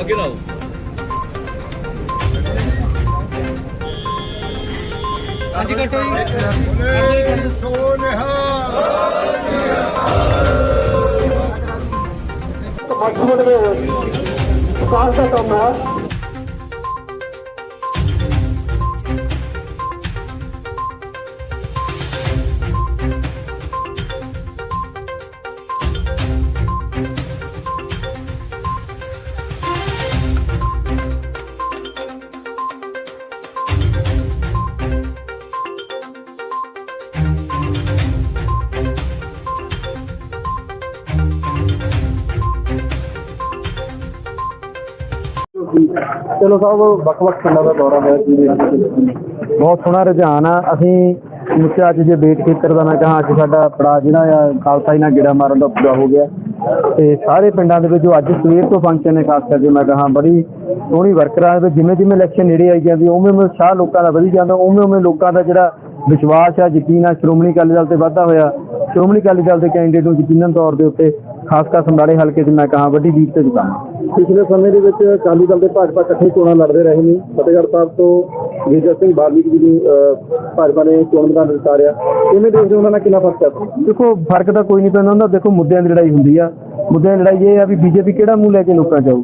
ਅੱਗੇ ਲਾਓ। ਹਾਂਜੀ ਕੱਟੋ ਜੀ। ਦੇ ਵਿਕਾਸ ਦਾ ਕੰਮ ਹੈ। ਚਲੋ ਸਾਹਿਬ, ਵੱਖ-ਵੱਖ ਪਿੰਡਾਂ ਦਾ ਦੌਰਾ ਹੋਇਆ ਜੀ ਬਹੁਤ ਸੋਹਣਾ ਰੁਝਾਨ ਆ। ਅਸੀਂ ਮੁੱਖਿਆ ਅੱਜ ਜੇ ਬੇਟ ਖੇਤਰ ਦਾ ਮੈਂ ਕਹਾਂ, ਅੱਜ ਸਾਡਾ ਪੜਾ ਜਿਹੜਾ ਆ ਖਾਲਸਾਈ ਨਾਲ ਗੇੜਾ ਮਾਰਨ ਦਾ ਪੂਰਾ ਹੋ ਗਿਆ। ਤੇ ਸਾਰੇ ਪਿੰਡਾਂ ਦੇ ਵਿੱਚ ਜੋ ਅੱਜ ਸਵੇਰ ਤੋਂ ਫੰਕਸ਼ਨ ਨੇ, ਖਾਸ ਕਰਕੇ ਮੈਂ ਕਹਾਂ, ਬੜੀ ਸੋਹਣੀ ਵਰਕਰਾਂ ਦੇ ਜਿਵੇਂ ਜਿਵੇਂ ਇਲੈਕਸ਼ਨ ਨੇੜੇ ਆਈ ਜਾਂਦੀ, ਉਵੇਂ ਉਵੇਂ ਸਾਹ ਲੋਕਾਂ ਦਾ ਵਧੀ ਜਾਂਦਾ, ਉਵੇਂ ਉਵੇਂ ਲੋਕਾਂ ਦਾ ਜਿਹੜਾ ਵਿਸ਼ਵਾਸ ਆ, ਯਕੀਨ ਆ, ਸ਼੍ਰੋਮਣੀ ਅਕਾਲੀ ਦਲ ਤੇ ਵਾਧਾ ਹੋਇਆ। ਸ਼੍ਰੋਮਣੀ ਅਕਾਲੀ ਦਲ ਦੇ ਕੈਂਡੀਡੇਟ ਨੂੰ ਯਕੀਨਨ ਤੌਰ ਦੇ ਉੱਤੇ ਖਾਸ ਕਰ ਸਮਰਾਲੇ ਹਲਕੇ 'ਚ ਮੈਂ ਕਹਾਂ, ਵੱਡੀ ਜੀਤ ਤੇ ਜਿਤਾਵਾਂ ਪਿਛਲੇ ਸਮੇਂ ਦੇ ਵਿੱਚ ਅਕਾਲੀ ਦਲ ਦੇ ਭਾਜਪਾ ਇਕੱਠੇ ਚੋਣਾਂ ਲੜਦੇ ਰਹੇ ਨੇ। ਫਤਿਹਗੜ੍ਹ ਸਾਹਿਬ ਤੋਂ ਵਿਜੇ ਸਿੰਘ ਬਾਲਮੀਕ ਜੀ ਨੂੰ ਭਾਜਪਾ ਨੇ ਚੋਣ ਮੈਦਾਨ ਵਿੱਚ ਉਤਾਰਿਆ। ਕਿਵੇਂ ਦੇਖਦੇ ਉਹਨਾਂ ਨਾਲ ਕਿੰਨਾ ਫ਼ਰਕ ਹੈ ਦੇਖੋ, ਫ਼ਰਕ ਤਾਂ ਕੋਈ ਨਹੀਂ ਪੈਂਦਾ। ਉਹਨਾਂ ਦੇਖੋ, ਮੁੱਦਿਆਂ ਦੀ ਲੜਾਈ ਹੁੰਦੀ ਆ। ਮੁੱਦਿਆਂ ਦੀ ਲੜਾਈ ਇਹ ਆ ਵੀ ਬੀਜੇਪੀ ਕਿਹੜਾ ਮੂੰਹ ਲੈ ਕੇ ਲੋਕਾਂ 'ਚ ਆਊ?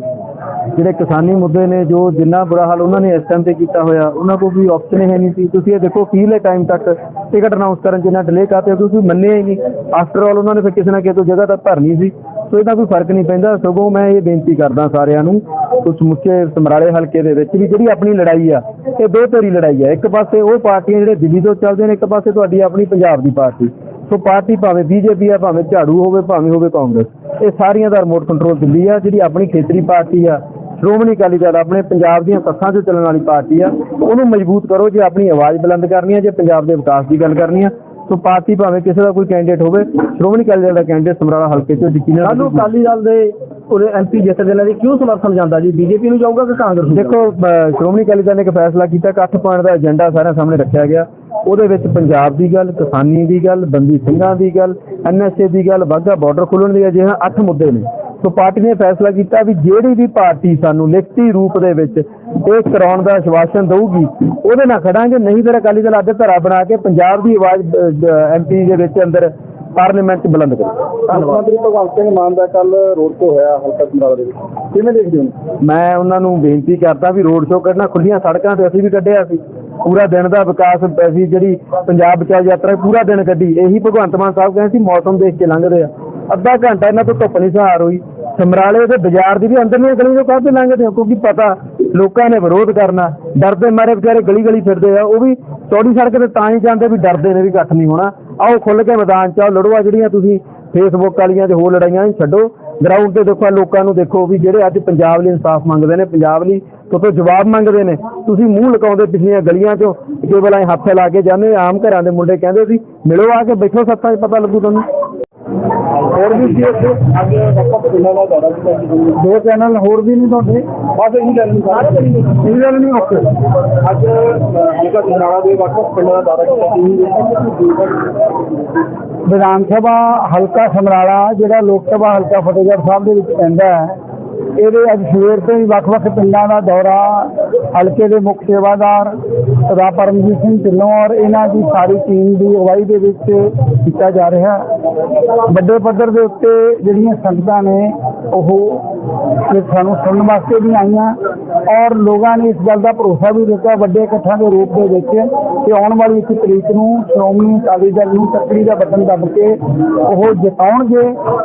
ਜਿਹੜੇ ਕਿਸਾਨੀ ਮੁੱਦੇ ਨੇ, ਜੋ ਜਿੰਨਾ ਬੁਰਾ ਹਾਲ ਉਹਨਾਂ ਨੇ ਇਸ ਟਾਈਮ ਤੇ ਕੀਤਾ ਹੋਇਆ, ਉਹਨਾਂ ਕੋਲ ਵੀ ਆਪਸ਼ਨ ਹੈ ਨਹੀਂ ਸੀ। ਤੁਸੀਂ ਇਹ ਦੇਖੋ ਪੀਲੇ ਟਾਈਮ ਤੱਕ ਟਿਕਟ ਅਨਾਉਂਸ ਕਰਨ ਜਿੰਨਾ ਡਿਲੇ ਕਰਤੇ ਤੁਸੀਂ ਮੰਨਿਆ ਹੀ ਨਹੀਂ। ਆਫਟਰ ਆਲ ਉਹਨਾਂ ਨੇ ਫਿਰ ਕਿਸੇ ਨਾ ਕਿਸੇ ਤੋਂ ਜਗ੍ਹਾ ਤਾਂ ਭਰਨੀ ਸੀ। ਸੋ ਇਹਦਾ ਕੋਈ ਫ਼ਰਕ ਨਹੀਂ ਪੈਂਦਾ, ਸਗੋਂ ਮੈਂ ਇਹ ਬੇਨਤੀ ਕਰਦਾ ਸਾਰਿਆਂ ਨੂੰ ਕੁਝ ਮੁੱਖੇ ਸਮਰਾਲੇ ਹਲਕੇ ਦੇ ਵਿੱਚ ਵੀ ਜਿਹੜੀ ਆਪਣੀ ਲੜਾਈ ਆ, ਇਹ ਦੋ ਲੜਾਈ ਆ। ਇੱਕ ਪਾਸੇ ਉਹ ਪਾਰਟੀਆਂ ਜਿਹੜੇ ਦਿੱਲੀ ਤੋਂ ਚੱਲਦੇ ਨੇ, ਇੱਕ ਪਾਸੇ ਤੁਹਾਡੀ ਆਪਣੀ ਪੰਜਾਬ ਦੀ ਪਾਰਟੀ। ਸੋ ਪਾਰਟੀ ਭਾਵੇਂ ਬੀਜੇਪੀ ਆ, ਭਾਵੇਂ ਝਾੜੂ ਹੋਵੇ, ਭਾਵੇਂ ਹੋਵੇ ਕਾਂਗਰਸ, ਇਹ ਸਾਰੀਆਂ ਦਾ ਰਿਮੋਟ ਕੰਟਰੋਲ ਦਿੱਲੀ ਆ, ਜਿਹੜੀ ਆਪਣੀ ਖੇਤਰੀ ਪਾਰਟੀ ਆ, ਸ਼੍ਰੋਮਣੀ ਅਕਾਲੀ ਦਲ ਆਪਣੇ ਪੰਜਾਬ ਦੀਆਂ ਸੱਥਾਂ ਚ ਚੱਲਣ ਵਾਲੀ ਪਾਰਟੀ ਆ, ਉਹਨੂੰ ਮਜ਼ਬੂਤ ਕਰੋ, ਜੇ ਆਪਣੀ ਆਵਾਜ਼ ਬੁਲੰਦ ਕਰਨੀ ਆ, ਜੇ ਪੰਜਾਬ ਦੇ ਵਿਕਾਸ ਦੀ ਗੱਲ ਕਰਨੀ ਆ ਸੋ ਪਾਰਟੀ ਭਾਵੇਂ ਕਿਸੇ ਦਾ ਕੋਈ ਕੈਂਡੀਡੇਟ ਹੋਵੇ ਸ਼੍ਰੋਮਣੀ ਅਕਾਲੀ ਦਲ ਦਾ ਕੈਂਡੀਡੇਟ ਸਮਰਾਲਾ ਹਲਕੇ 'ਚੋਂ ਯਕੀਨਨ ਸਾਨੂੰ ਅਕਾਲੀ ਦਲ ਦੇ ਉਹਦੇ ਐਮਪੀ ਜਿੱਤਦੇ ਨੇ ਕਿਉਂ ਸਮਰਥਨ ਜਾਂਦਾ ਜੀ? ਬੀਜੇਪੀ ਨੂੰ ਜਾਊਗਾ ਕਿ ਕਾਂਗਰਸ ਨੂੰ ਦੇਖੋ ਸ਼੍ਰੋਮਣੀ ਅਕਾਲੀ ਦਲ ਨੇ ਇੱਕ ਫੈਸਲਾ ਕੀਤਾ ਕਿ 8 ਪੁਆਇੰਟ ਦਾ ਏਜੰਡਾ ਸਾਰਿਆਂ ਸਾਹਮਣੇ ਰੱਖਿਆ ਗਿਆ। ਉਹਦੇ ਵਿੱਚ ਪੰਜਾਬ ਦੀ ਗੱਲ ਕਿਸਾਨੀ ਦੀ ਗੱਲ ਬੰਦੀ ਸਿੰਘਾਂ ਦੀ ਗੱਲ ਐਨਐਸਏ ਦੀ ਗੱਲ ਵਾਘਾ ਬਾਰਡਰ ਖੋਲਣ ਦੀ ਅਜਿਹਾ 8 ਮੁੱਦੇ ਨੇ। ਸੋ ਪਾਰਟੀ ਨੇ ਫੈਸਲਾ ਕੀਤਾ ਵੀ ਜਿਹੜੀ ਵੀ ਪਾਰਟੀ ਸਾਨੂੰ ਲਿਖਤੀ ਰੂਪ ਦੇ ਵਿੱਚ ਇਹ ਕਰਾਉਣ ਦਾ ਆਸ਼ਵਾਸਨ ਦਊਗੀ। ਉਹਦੇ ਨਾਲ ਖੜਾਂਗੇ। ਨਹੀਂ ਫਿਰ ਅਕਾਲੀ ਦਲ ਅੱਧ ਧਰਾ ਬਣਾ ਕੇ ਪੰਜਾਬ ਦੀ ਆਵਾਜ਼ ਐਮਪੀ ਦੇ ਵਿੱਚ ਅੰਦਰ ਪਾਰਲੀਮੈਂਟ ਬੁਲੰਦ ਕਰੇ। ਧੰਨਵਾਦ। ਭਗਵੰਤ ਸਿੰਘ ਮਾਨ ਦਾ ਕੱਲ ਰੋਡ ਸ਼ੋ ਹੋਇਆ ਹਲਕਾ ਸਮਰਾਲਾ ਦੇ ਵਿੱਚ। ਕਿਵੇਂ ਦੇਖਦੇ ਹੋ? ਮੈਂ ਉਹਨਾਂ ਨੂੰ ਬੇਨਤੀ ਕਰਦਾ ਵੀ ਰੋਡ ਸ਼ੋ ਕਰਨਾ ਖੁੱਲੀਆਂ ਸੜਕਾਂ ਤੇ ਅਸੀਂ ਵੀ ਕੱਢਿਆ ਸੀ। ਪੂਰਾ ਦਿਨ ਦਾ ਵਿਕਾਸ ਅਸੀਂ ਜਿਹੜੀ ਪੰਜਾਬ ਬਚਾਓ ਯਾਤਰਾ ਪੂਰਾ ਦਿਨ ਕੱਢੀ। ਇਹੀ ਭਗਵੰਤ ਮਾਨ ਸਾਹਿਬ ਕਹਿੰਦੇ ਸੀ ਮੌਸਮ ਦੇਖ ਕੇ ਲੰਘਦੇ ਆ। ਅੱਧਾ ਘੰਟਾ ਇਹਨਾਂ ਤੋਂ ਧੁੱਪ ਨਹੀਂ ਸਹਾਰ ਹੋਈ। ਸਮਰਾਲੇ ਦੇ ਬਾਜ਼ਾਰ ਦੀ ਵੀ ਅੰਦਰਲੀਆਂ ਗਲੀਆਂ ਤੋਂ ਕਾਹਦੇ ਲੰਘਦੇ ਹੋ? ਕਿਉਂਕਿ ਪਤਾ ਲੋਕਾਂ ਨੇ ਵਿਰੋਧ ਕਰਨਾ, ਡਰਦੇ ਮਾਰੇ ਵਿਚਾਰੇ ਗਲੀ ਗਲੀ ਫਿਰਦੇ ਆ, ਉਹ ਵੀ ਚੌੜੀ ਸੜਕ ਤੇ ਤਾਂ ਹੀ ਜਾਂਦੇ ਵੀ ਡਰਦੇ ਨੇ ਵੀ ਇਕੱਠ ਨਹੀਂ ਹੋਣਾ। ਆਓ ਖੁੱਲ ਕੇ ਮੈਦਾਨ ਚ ਆਓ, ਲੜੋ ਆ ਜਿਹੜੀਆਂ ਤੁਸੀਂ ਫੇਸਬੁੱਕ ਵਾਲੀਆਂ ਤੇ ਹੋਰ ਲੜਾਈਆਂ ਨਹੀਂ ਛੱਡੋ। ਗਰਾਊਂਡ ਤੇ ਦੇਖੋ ਲੋਕਾਂ ਨੂੰ ਦੇਖੋ ਵੀ ਜਿਹੜੇ ਅੱਜ ਪੰਜਾਬ ਲਈ ਇਨਸਾਫ ਮੰਗਦੇ ਨੇ, ਪੰਜਾਬ ਲਈ ਤੋਂ ਜਵਾਬ ਮੰਗਦੇ ਨੇ। ਤੁਸੀਂ ਮੂੰਹ ਲਗਾਉਂਦੇ ਪਿਛਲੀਆਂ ਗਲੀਆਂ ਚੋਂ, ਕੇਵਲ ਐ ਹੱਥੇ ਲਾ ਕੇ ਜਾਂਦੇ, ਆਮ ਘਰਾਂ ਦੇ ਮੁੰਡੇ ਕਹਿੰਦੇ ਸੀ, ਮਿਲੋ ਆ ਕੇ ਬੈਠੋ ਸੱਤਾਂ 'ਚ ਪਤਾ ਲੱਗੂ ਤੁਹਾਨੂੰ। ਹੋਰ ਵੀ ਸੀ ਇੱਥੇ ਅੱਗੇ ਵੱਖੋ ਪਿੰਡਾਂ ਦਾ ਦੌਰਾ ਵੀ ਦੋ ਚੈਨਲ ਹੋਰ ਵੀ ਨਹੀਂ ਤੁਹਾਡੇ? ਬਸ ਇਹੀ ਗੱਲ ਨਹੀਂ ਸਾਰੇ ਇਹ ਗੱਲ ਨਹੀਂ ਓਕੇ ਅੱਜ ਹਲਕਾ ਸਮਰਾਲਾ ਦੇ ਵੱਖੋ ਪਿੰਡਾਂ ਦਾ ਦੌਰਾ ਵਿਧਾਨ ਸਭਾ ਹਲਕਾ ਸਮਰਾਲਾ ਜਿਹੜਾ ਲੋਕ ਸਭਾ ਹਲਕਾ ਫਤਿਹਗੜ੍ਹ ਸਾਹਿਬ ਦੇ ਵਿੱਚ ਪੈਂਦਾ ਹੈ ਇਹਦੇ ਅੱਜ ਸਵੇਰ ਤੋਂ ਹੀ ਵੱਖ-ਵੱਖ ਪਿੰਡਾਂ ਦਾ ਦੌਰਾ, ਹਲਕੇ ਦੇ ਮੁੱਖ ਸੇਵਾਦਾਰ ਰਾ ਪਰਮਜੀਤ ਸਿੰਘ ਢਿੱਲੋਂ ਔਰ ਇਹਨਾਂ ਦੀ ਸਾਰੀ ਟੀਮ ਦੀ ਅਗਵਾਈ ਦੇ ਵਿੱਚ ਕੀਤਾ ਜਾ ਰਿਹਾ। ਵੱਡੇ ਪੱਧਰ ਦੇ ਉੱਤੇ ਜਿਹੜੀਆਂ ਸੰਗਤਾਂ ਨੇ, ਉਹ ਸਾਨੂੰ ਸੁਣਨ ਵਾਸਤੇ ਵੀ ਆਈਆਂ। ਔਰ ਲੋਕਾਂ ਨੇ ਇਸ ਗੱਲ ਦਾ ਭਰੋਸਾ ਵੀ ਦਿੱਤਾ, ਵੱਡੇ ਇਕੱਠਾਂ ਦੇ ਰੂਪ ਦੇ ਵਿੱਚ ਕਿ ਆਉਣ ਵਾਲੀ ਇੱਕ ਤਰੀਕ ਨੂੰ ਸ਼੍ਰੋਮਣੀ ਅਕਾਲੀ ਦਲ ਨੂੰ ਤੱਕੜੀ ਦਾ ਬਟਨ ਦੱਬ ਕੇ ਉਹ ਜਿਤਾਉਣਗੇ।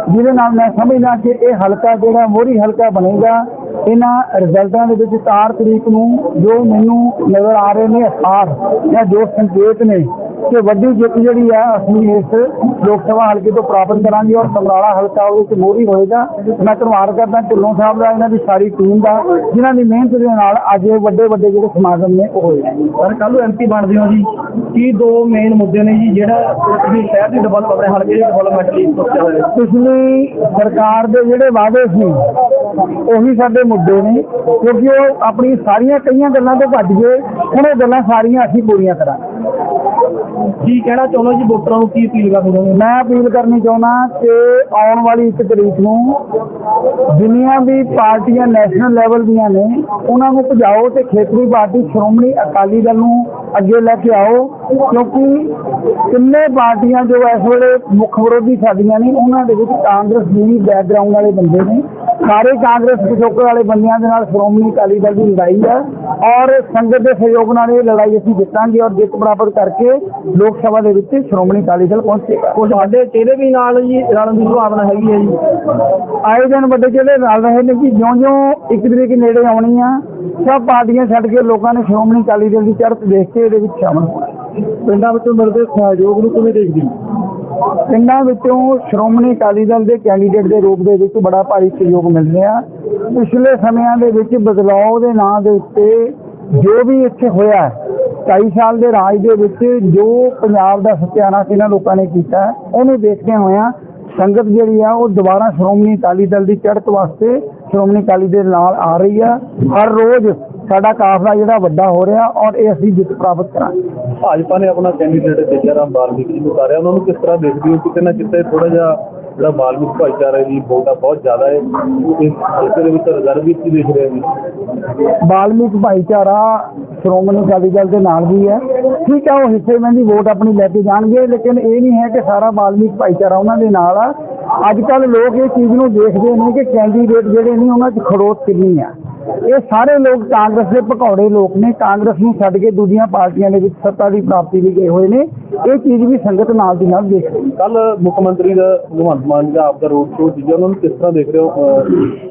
ਜਿਹਦੇ ਨਾਲ ਮੈਂ ਸਮਝਦਾ ਕਿ ਇਹ ਹਲਕਾ ਜਿਹੜਾ ਮੋਹਰੀ ਹਲਕਾ ਬਣੇਗਾ, ਇਹਨਾਂ ਰਿਜ਼ਲਟਾਂ ਦੇ ਵਿੱਚ 4 ਤਰੀਕ ਨੂੰ ਜੋ ਮੈਨੂੰ ਨਜ਼ਰ ਆ ਰਹੇ ਨੇ ਅਸਾਰ ਜਾਂ ਜੋ ਸੰਕੇਤ ਨੇ ਕਿ ਵੱਡੀ ਜਿੱਤ ਜਿਹੜੀ ਆ ਅਸੀਂ ਇਸ ਲੋਕ ਸਭਾ ਹਲਕੇ ਤੋਂ ਪ੍ਰਾਪਤ ਕਰਾਂਗੇ ਔਰ ਸਮਰਾਲਾ ਹਲਕਾ ਉਹਦੇ ਵਿੱਚ ਮੋਹਰੀ ਹੋਏਗਾ। ਮੈਂ ਧੰਨਵਾਦ ਕਰਦਾ ਢਿੱਲੋਂ ਸਾਹਿਬ ਦਾ ਇਹਨਾਂ ਦੀ ਸਾਰੀ ਟੀਮ ਦਾ ਜਿਨ੍ਹਾਂ ਦੀ ਮਿਹਨਤ ਦੇ ਨਾਲ ਅੱਜ ਇਹ ਵੱਡੇ ਵੱਡੇ ਜਿਹੜੇ ਸਮਾਗਮ ਨੇ ਉਹ ਹੋਏ ਸਰ ਕੱਲ ਨੂੰ ਐਮਪੀ ਬਣਦੇ ਹੋ ਜੀ। ਕੀ ਦੋ ਮੇਨ ਮੁੱਦੇ ਨੇ ਜੀ ਜਿਹੜਾ ਤੁਸੀਂ ਸ਼ਹਿਰ ਦੀ ਡਿਵੈਲਪ ਆਪਣੇ ਹਲਕੇ ਦੀ ਡਿਵੈਲਪਮੈਂਟ ਲਈ ਸੋਚਿਆ ਹੋਇਆ ਪਿਛਲੀ ਸਰਕਾਰ ਦੇ ਜਿਹੜੇ ਵਾਅਦੇ ਸੀ ਉਹੀ ਸਾਡੇ ਮੁੱਦੇ ਨੇ ਕਿਉਂਕਿ ਉਹ ਆਪਣੀ ਸਾਰੀਆਂ ਕਈਆਂ ਗੱਲਾਂ ਤੋਂ ਭੱਜ ਗਏ ਹੁਣ ਉਹ ਗੱਲਾਂ ਸਾਰੀਆਂ ਅਸੀਂ ਪੂਰੀਆਂ ਕਰਾਂਗੇ। ਕੀ ਕਹਿਣਾ ਚਾਹੁੰਦਾ ਜੀ ਵੋਟਰਾਂ ਨੂੰ? ਕੀ ਅਪੀਲ ਕਰਨੀ ਚਾਹੁੰਦੇ ਮੈਂ ਅਪੀਲ ਕਰਨੀ ਚਾਹੁੰਦਾ ਕਿ ਆਉਣ ਵਾਲੀ ਇੱਕ ਤਰੀਕ ਨੂੰ ਦੁਨੀਆ ਦੀ ਪਾਰਟੀਆਂ ਨੈਸ਼ਨਲ ਲੈਵਲ ਦੀਆਂ ਨੇ, ਉਹਨਾਂ ਨੂੰ ਭਜਾਓ ਤੇ ਖੇਤਰੀ ਪਾਰਟੀ ਸ਼੍ਰੋਮਣੀ ਅਕਾਲੀ ਦਲ ਨੂੰ ਅੱਗੇ ਲੈ ਕੇ ਆਓ। ਕਿਉਂਕਿ ਕਿੰਨੇ ਪਾਰਟੀਆਂ ਜੋ ਇਸ ਵੇਲੇ ਮੁੱਖ ਵਿਰੋਧੀ ਸਾਡੀਆਂ ਨੇ ਉਹਨਾਂ ਦੇ ਵਿੱਚ ਕਾਂਗਰਸ ਦੀ ਵੀ ਬੈਕਗ੍ਰਾਉਂਡ ਵਾਲੇ ਬੰਦੇ ਨੇ। ਸਾਰੇ ਕਾਂਗਰਸ ਪਿਛੋਕੜ ਵਾਲੇ ਬੰਦਿਆਂ ਦੇ ਨਾਲ ਸ਼੍ਰੋਮਣੀ ਅਕਾਲੀ ਦਲ ਦੀ ਲੜਾਈ ਹੈ ਔਰ ਸੰਗਤ ਦੇ ਸਹਿਯੋਗ ਨਾਲ ਇਹ ਲੜਾਈ ਅਸੀਂ ਜਿੱਤਾਂਗੇ ਔਰ ਜਿੱਤ ਪ੍ਰਾਪਤ ਕਰਕੇ ਲੋਕ ਸਭਾ ਦੇ ਵਿੱਚ ਸ਼੍ਰੋਮਣੀ ਅਕਾਲੀ ਦਲ ਪਹੁੰਚੇਗਾ ਕੁਝ ਵੱਡੇ ਚਿਹਰੇ ਵੀ ਨਾਲ ਜੀ ਰਲਣ ਦੀ ਸੰਭਾਵਨਾ ਹੈਗੀ ਹੈ ਜੀ। ਆਏ ਦਿਨ ਵੱਡੇ ਚਿਹਰੇ ਰਲ ਰਹੇ ਨੇ ਕਿ ਜਿਉਂ-ਜਿਉਂ ਇੱਕ ਤਰੀਕ ਨੇੜੇ ਆਉਣੀ ਆ ਸਭ ਪਾਰਟੀਆਂ ਛੱਡ ਕੇ ਲੋਕਾਂ ਨੇ ਸ਼੍ਰੋਮਣੀ ਅਕਾਲੀ ਦਲ ਦੀ ਚੜ੍ਹਤ ਦੇਖ ਕੇ ਇਹਦੇ ਵਿੱਚ ਸ਼ਾਮਲ ਹੋਣਾ। ਪਿੰਡਾਂ ਵਿੱਚੋਂ ਮਿਲਦੇ ਸਹਿਯੋਗ ਨੂੰ ਕਿਵੇਂ ਦੇਖਦੀ ਪਿੰਡਾਂ ਵਿੱਚੋਂ ਸ਼੍ਰੋਮਣੀ ਅਕਾਲੀ ਦਲ ਦੇ ਕੈਂਡੀਡੇਟ ਦੇ ਰੂਪ ਦੇ ਵਿੱਚ ਬੜਾ ਭਾਰੀ ਸਹਿਯੋਗ ਮਿਲ ਰਿਹਾ ਪਿਛਲੇ ਸਮਿਆਂ ਦੇ ਵਿੱਚ ਬਦਲਾਅ ਦੇ ਨਾਂ ਦੇ ਉੱਤੇ ਜੋ ਵੀ ਇੱਥੇ ਹੋਇਆ ਹੈ, 22 ਸਾਲ ਦੇ ਰਾਜ ਦੇ ਵਿੱਚ ਜੋ ਪੰਜਾਬ ਦਾ ਸਤਿਆਨਾਸ਼ ਇਹਨਾਂ ਲੋਕਾਂ ਨੇ ਕੀਤਾ ਉਹਨੂੰ ਦੇਖਦੇ ਹੋਇਆਂ ਸੰਗਤ ਜਿਹੜੀ ਆ ਉਹ ਦੁਬਾਰਾ ਸ਼੍ਰੋਮਣੀ ਅਕਾਲੀ ਦਲ ਦੀ ਚੜ੍ਹਤ ਵਾਸਤੇ ਸ਼੍ਰੋਮਣੀ ਅਕਾਲੀ ਦੇ ਨਾਲ ਆ ਰਹੀ ਆ। ਹਰ ਰੋਜ਼ ਸਾਡਾ ਕਾਫਲਾ ਜਿਹੜਾ ਵੱਡਾ ਹੋ ਰਿਹਾ ਔਰ ਇਹ ਅਸੀਂ ਜਿੱਤ ਪ੍ਰਾਪਤ ਕਰਾਂਗੇ। ਭਾਜਪਾ ਨੇ ਆਪਣਾ ਕੈਂਡੀਡੇਟ ਜੇਜਾ ਰਾਮ ਬਾਲਮੀਕੀ ਨੂੰ ਉਤਾਰਿਆ। ਉਹਨਾਂ ਨੂੰ ਕਿਸ ਤਰ੍ਹਾਂ ਦੇਖਦੇ ਹੋ? ਕਿਤੇ ਨਾ ਕਿਤੇ ਥੋੜਾ ਜਿਹਾ ਜਿਹੜਾ ਬਾਲਮੀਕ ਭਾਈਚਾਰੇ ਦੀ ਵੋਟ ਬਹੁਤ ਜ਼ਿਆਦਾ ਹੈ। ਇਸ ਹਲਕੇ ਦੇ ਵਿੱਚ ਰਿਜ਼ਰਵ ਵੀ ਕੀ ਦੇਖ ਰਹੇ ਨੇ ਬਾਲਮੀਕ ਭਾਈਚਾਰਾ ਸ਼੍ਰੋਮਣੀ ਅਕਾਲੀ ਦਲ ਦੇ ਨਾਲ ਵੀ ਹੈ। ਠੀਕ ਹੈ ਉਹ ਹਿੱਸੇਮੰਦੀ ਵੋਟ ਆਪਣੀ ਲੈ ਕੇ ਜਾਣਗੇ ਲੇਕਿਨ ਇਹ ਨਹੀਂ ਹੈ ਕਿ ਸਾਰਾ ਬਾਲਮੀਕ ਭਾਈਚਾਰਾ ਉਹਨਾਂ ਦੇ ਨਾਲ ਆ। ਅੱਜ ਕੱਲ ਲੋਕ ਇਹ ਚੀਜ਼ ਨੂੰ ਦੇਖਦੇ ਨੇ ਕਿ ਕੈਂਡੀਡੇਟ ਜਿਹੜੇ ਨੇ ਉਹਨਾਂ 'ਚ ਖੜੋਤ ਕਿੰਨੀ ਆ। ਇਹ ਸਾਰੇ ਲੋਕ ਕਾਂਗਰਸ ਦੇ ਭਕੌੜੇ ਲੋਕ ਨੇ। ਕਾਂਗਰਸ ਨੂੰ ਛੱਡ ਕੇ ਦੂਜੀਆਂ ਪਾਰਟੀਆਂ ਦੇ ਵਿੱਚ ਸੱਤਾ ਦੀ ਪ੍ਰਾਪਤੀ ਲਈ ਗਏ ਹੋਏ ਨੇ। ਇਹ ਚੀਜ਼ ਵੀ ਸੰਗਤ ਨਾਲ ਦੀ ਨਾਲ ਦੇਖ ਰਹੀ ਕੱਲ ਮੁੱਖ ਮੰਤਰੀ ਦਾ ਭਗਵੰਤ ਮਾਨ ਦਾ ਆਪ ਦਾ ਰੋਡ ਸ਼ੋਅ ਸੀਗਾ। ਉਹਨਾਂ ਨੂੰ ਕਿਸ ਤਰ੍ਹਾਂ ਦੇਖ ਰਹੇ ਹੋ?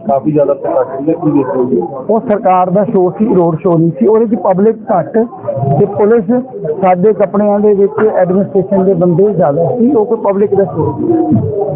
ਕਾਫੀ ਜ਼ਿਆਦਾ ਪ੍ਰਕਾਸ਼ ਸੀਗਾ ਕੀ ਦੇਖ ਰਹੇ ਹੋ? ਉਹ ਸਰਕਾਰ ਦਾ ਸ਼ੋਅ ਸੀ ਰੋਡ ਸ਼ੋਅ ਨਹੀਂ ਸੀ। ਉਹਦੇ ਚ ਪਬਲਿਕ ਘੱਟ ਤੇ ਪੁਲਿਸ ਸਾਡੇ ਕੱਪੜਿਆਂ ਦੇ ਵਿੱਚ ਐਡਮਿਨਿਸਟ੍ਰੇਸ਼ਨ ਦੇ ਬੰਦੇ ਜ਼ਿਆਦਾ ਸੀ। ਉਹ ਕੋਈ ਪਬਲਿਕ ਦਾ ਸ਼ੋਅ ਸੀ